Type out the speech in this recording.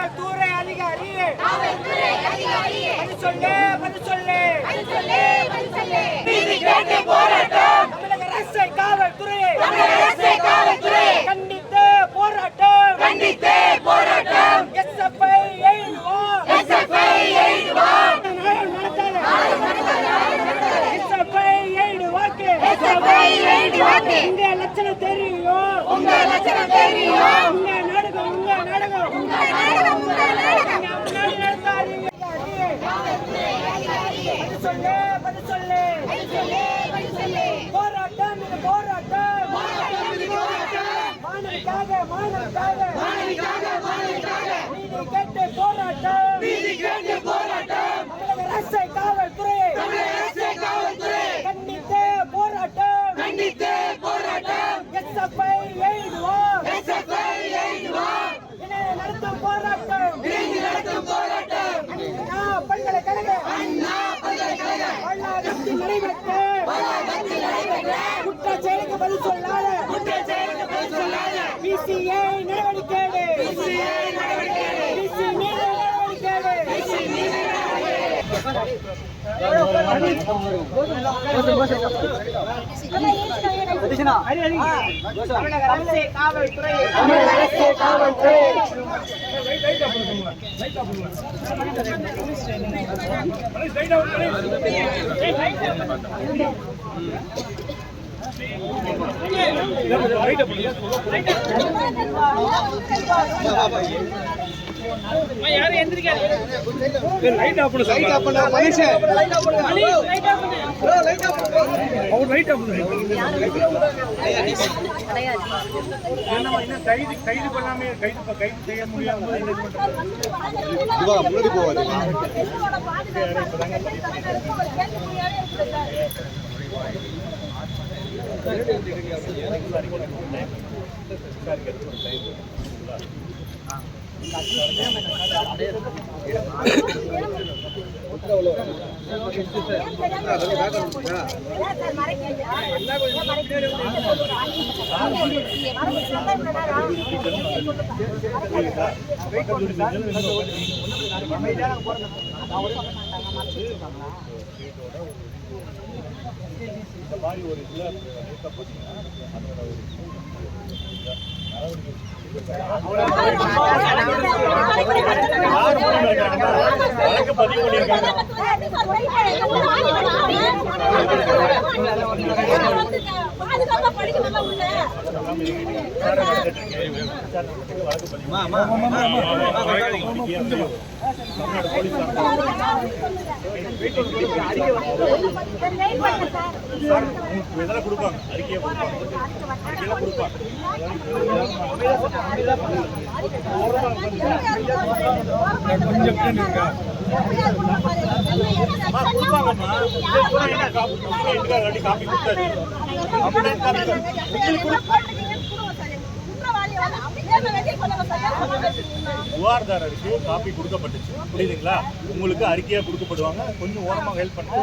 காவல்துறை அதிகாரி காவல்துறை அதிகாரி பதில் சொல்லு பதில் சொல்லு. பதில் சொல்லு பதில் சொல்லு. நீதி கேட்டு போராட்டம். தமிழக அரசு காவல்துறை தமிழக அரசு காவல்துறை கண்டித்து போராட்டம். கண்டித்து போராட்டம். எஸ்எஃப்ஐ எழுதுவோம். எஸ்எஃப்ஐ எழுதுவோம். எஸ்எஃப்ஐ எழுதுவோம். எஸ்எஃப்ஐ எழுதுவோம். உங்க லட்சணம் தெரியும். உங்க லட்சணம் தெரியும். பல்கலைக்கழக. குற்றச் செயலுக்கு பதில் சொல்லாத குற்றச் செயலுக்கு பதில் சொல்லாத பிசிஐ நடவடிக்கைடு PCI நடவடிக்கைகளை. பிசி மீது நடவடிக்கைடு PC மீது நடவடிக்கை. தமிழக அரசை காவல்துறையை தமிழக அரசை காவல்துறை கைது கைது பண்ணாமே கைது கைது செய்ய முடியாம என்ன இது பண்றது? இந்த மாதிரி ஒரு இதுல makeup அதோட ஒரு வழக்கு பதிவு பண்ணியிருக்காங்க பாதுகாப்பா இதெல்லாம் கொடுப்பாங்க அறிக்கையை கொடுப்பாங்க அறிக்கையெல்லாம் கொடுப்பாங்க கொடுப்பாங்கம்மா புகார்தாரருக்கு காப்பி? கொடுக்கப்பட்டுச்சு. புரியுதுங்களா? உங்களுக்கு அறிக்கையா கொடுக்கப்படுவாங்க. கொஞ்சம் ஓரமாக ஹெல்ப் பண்ணுங்க.